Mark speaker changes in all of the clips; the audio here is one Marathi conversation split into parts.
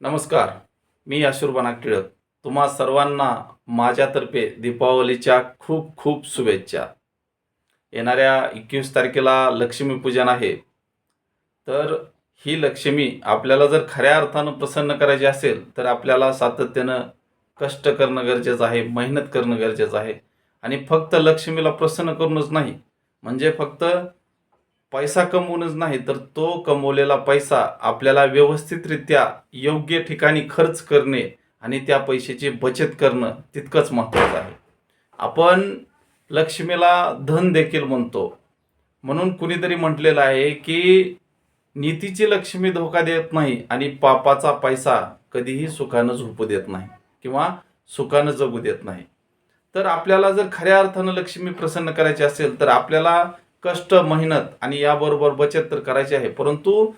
Speaker 1: नमस्कार मी अशुर्बना टिळक तुम्हा सर्वांना माझ्यातर्फे दीपावलीच्या खूप खूप शुभेच्छा. येणाऱ्या एकवीस तारखेला लक्ष्मीपूजन आहे. तर ही लक्ष्मी आपल्याला जर खऱ्या अर्थानं प्रसन्न करायची असेल तर आपल्याला सातत्यानं कष्ट करणं गरजेचं आहे मेहनत करणं गरजेचं आहे. आणि फक्त लक्ष्मीला प्रसन्न करूनच नाही म्हणजे फक्त पैसा कमवूनच नाही तर तो कमवलेला पैसा आपल्याला व्यवस्थितरित्या योग्य ठिकाणी खर्च करणे आणि त्या पैशाची बचत करणं तितकंच महत्त्वाचं आहे. आपण लक्ष्मीला धन देखील म्हणतो. म्हणून कुणीतरी म्हटलेलं आहे की नीतीची लक्ष्मी धोका देत नाही आणि पापाचा पैसा कधीही सुखानं झोपू देत नाही किंवा सुखानं जगू देत नाही. तर आपल्याला जर खऱ्या अर्थानं लक्ष्मी प्रसन्न करायची असेल तर आपल्याला कष्ट मेहनत आणि याबरोबर बचत तर करायची आहे. परंतु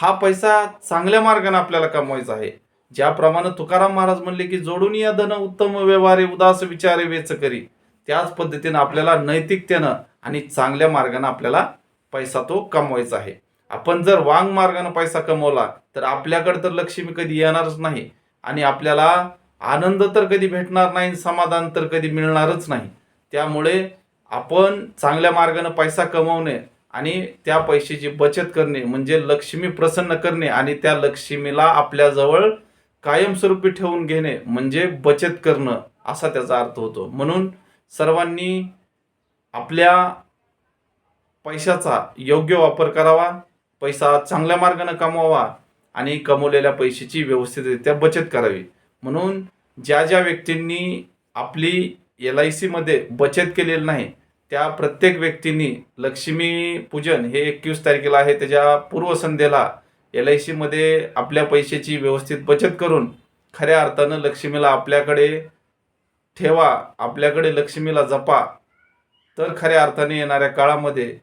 Speaker 1: हा पैसा चांगल्या मार्गाने आपल्याला कमवायचा आहे. ज्याप्रमाणे तुकाराम महाराज म्हणले की जोडून या धन उत्तम व्यवहारे उदास विचारे वेच करी. त्याच पद्धतीनं आपल्याला नैतिकतेनं आणि चांगल्या मार्गाने आपल्याला पैसा तो कमवायचा आहे. आपण जर वांग मार्गाने पैसा कमवला तर आपल्याकडे तर लक्ष्मी कधी येणारच नाही आणि आपल्याला आनंद तर कधी भेटणार नाही समाधान तर कधी मिळणारच नाही. त्यामुळे आपण चांगल्या मार्गाने पैसा कमवणे आणि त्या पैशाची बचत करणे म्हणजे लक्ष्मी प्रसन्न करणे आणि त्या लक्ष्मीला आपल्याजवळ कायमस्वरूपी ठेवून घेणे म्हणजे बचत करणं असा त्याचा अर्थ होतो. म्हणून सर्वांनी आपल्या पैशाचा योग्य वापर करावा पैसा चांगल्या मार्गाने कमवावा आणि कमवलेल्या पैशाची व्यवस्थितरित्या बचत करावी. म्हणून ज्या ज्या व्यक्तींनी आपली एल आय सीमध्ये बचत केलेली नाही त्या प्रत्येक व्यक्तींनी लक्ष्मी पूजन हे एकवीस तारखेला आहे. त्याच्या पूर्वसंध्येला एल आय सीमध्ये आपल्या पैशाची व्यवस्थित बचत करून खऱ्या अर्थानं लक्ष्मीला आपल्याकडे ठेवा आपल्याकडे लक्ष्मीला जपा तर खऱ्या अर्थाने येणाऱ्या काळामध्ये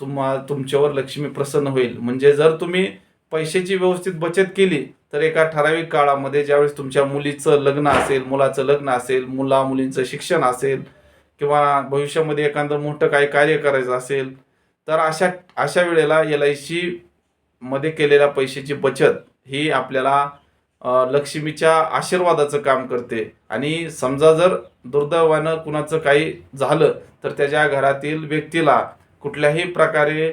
Speaker 1: तुम्हा तुमच्यावर लक्ष्मी प्रसन्न होईल. म्हणजे जर तुम्ही पैशाची व्यवस्थित बचत केली तर एका ठराविक काळामध्ये ज्यावेळेस तुमच्या मुलीचं लग्न असेल मुलाचं लग्न असेल मुला मुलींचं शिक्षण असेल किंवा भविष्यामध्ये एखादं मोठं काही कार्य करायचं असेल तर अशा अशा वेळेला एल आय सी मध्ये केलेल्या पैशाची बचत ही आपल्याला लक्ष्मीच्या आशीर्वादाचं काम करते. आणि समजा जर दुर्दैवानं कुणाचं काही झालं तर त्याच्या घरातील व्यक्तीला कुठल्याही प्रकारे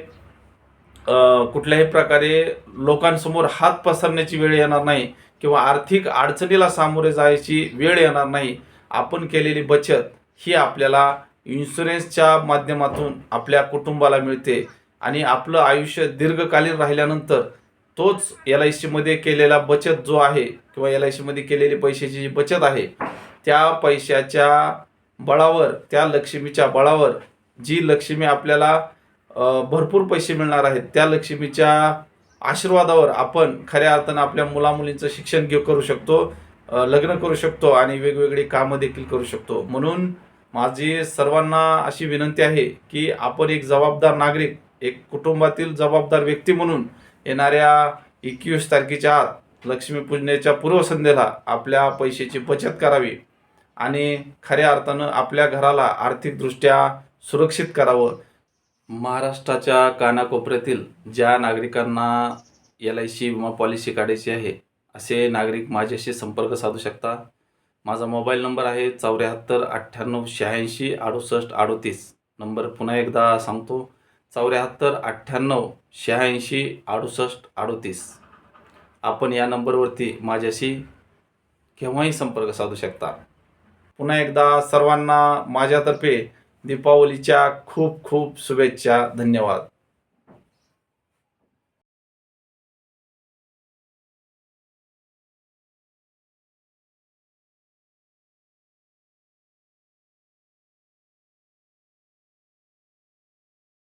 Speaker 1: कुठल्याही प्रकारे लोकांसमोर हात पसरण्याची वेळ येणार नाही किंवा आर्थिक अडचणीला सामोरे जायची वेळ येणार नाही. आपण केलेली बचत ही आपल्याला इन्शुरन्सच्या माध्यमातून आपल्या कुटुंबाला मिळते आणि आपलं आयुष्य दीर्घकालीन राहिल्यानंतर तोच एल आय सीमध्ये केलेला बचत जो आहे किंवा एल आय सीमध्ये केलेली पैशाची जी बचत आहे त्या पैशाच्या बळावर त्या लक्ष्मीच्या बळावर जी लक्ष्मी आपल्याला भरपूर पैसे मिळणार आहेत. त्या लक्ष्मीच्या आशीर्वादावर आपण खऱ्या अर्थानं आपल्या मुलामुलींचं शिक्षण घेऊ करू शकतो. लग्न करू शकतो आणि वेगवेगळी कामं देखील करू शकतो. म्हणून माझी सर्वांना अशी विनंती आहे की आपण एक जबाबदार नागरिक एक कुटुंबातील जबाबदार व्यक्ती म्हणून येणाऱ्या एकवीस तारखेच्या आत लक्ष्मीपूजनेच्या पूर्वसंध्येला आपल्या पैशाची बचत करावी आणि खऱ्या अर्थानं आपल्या घराला आर्थिकदृष्ट्या सुरक्षित करावं. महाराष्ट्राच्या कानाकोपऱ्यातील ज्या नागरिकांना एल आय सी विमा पॉलिसी काढायची आहे असे नागरिक माझ्याशी संपर्क साधू शकता? माझा मोबाईल नंबर आहे चौऱ्याहत्तर अठ्ठ्याण्णव शहाऐंशी अडुसष्ट अडोतीस. नंबर पुन्हा एकदा सांगतो चौऱ्याहत्तर अठ्ठ्याण्णव शहाऐंशी अडुसष्ट अडोतीस. आपण या नंबरवरती माझ्याशी केव्हाही संपर्क साधू शकता. पुन्हा एकदा सर्वांना माझ्यातर्फे दीपावलीच्या खूप खूप शुभेच्छा धन्यवाद.